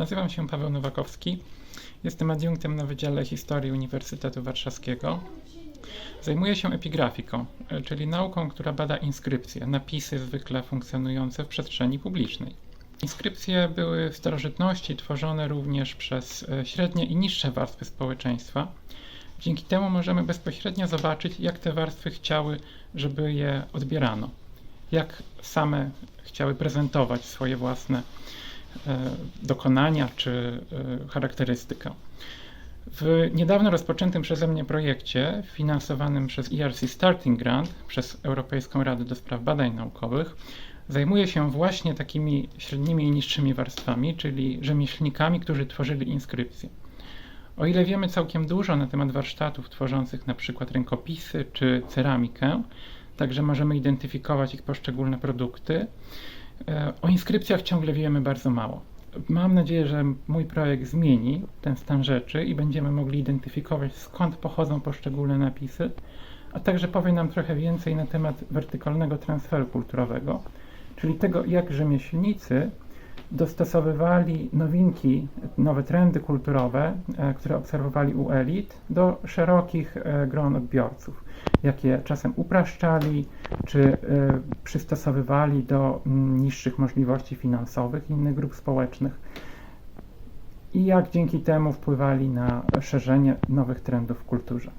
Nazywam się Paweł Nowakowski. Jestem adiunktem na Wydziale Historii Uniwersytetu Warszawskiego. Zajmuję się epigrafiką, czyli nauką, która bada inskrypcje, napisy zwykle funkcjonujące w przestrzeni publicznej. Inskrypcje były w starożytności tworzone również przez e, średnie i niższe warstwy społeczeństwa. Dzięki temu możemy bezpośrednio zobaczyć, jak te warstwy chciały, żeby je odbierano, jak same chciały prezentować swoje własne dokonania czy e, charakterystykę. W niedawno rozpoczętym przeze mnie projekcie, finansowanym przez ERC Starting Grant, przez Europejską Radę do Spraw Badań Naukowych, zajmuję się właśnie takimi średnimi i niższymi warstwami, czyli rzemieślnikami, którzy tworzyli inskrypcje. O ile wiemy całkiem dużo na temat warsztatów tworzących przykład rękopisy czy ceramikę, także możemy identyfikować ich poszczególne produkty, e, o inskrypcjach ciągle wiemy bardzo mało. Mam nadzieję, że mój projekt zmieni ten stan rzeczy i będziemy mogli identyfikować skąd pochodzą poszczególne napisy, a także powie nam trochę więcej na temat wertykalnego transferu kulturowego, czyli tego, jak rzemieślnicy dostosowywali nowinki, nowe trendy kulturowe, e, które obserwowali u elit, do szerokich e, gron odbiorców. Jak je czasem upraszczali, czy e, przystosowywali do mm, niższych możliwości finansowych innych grup społecznych. I jak dzięki temu wpływali na szerzenie nowych trendów w kulturze.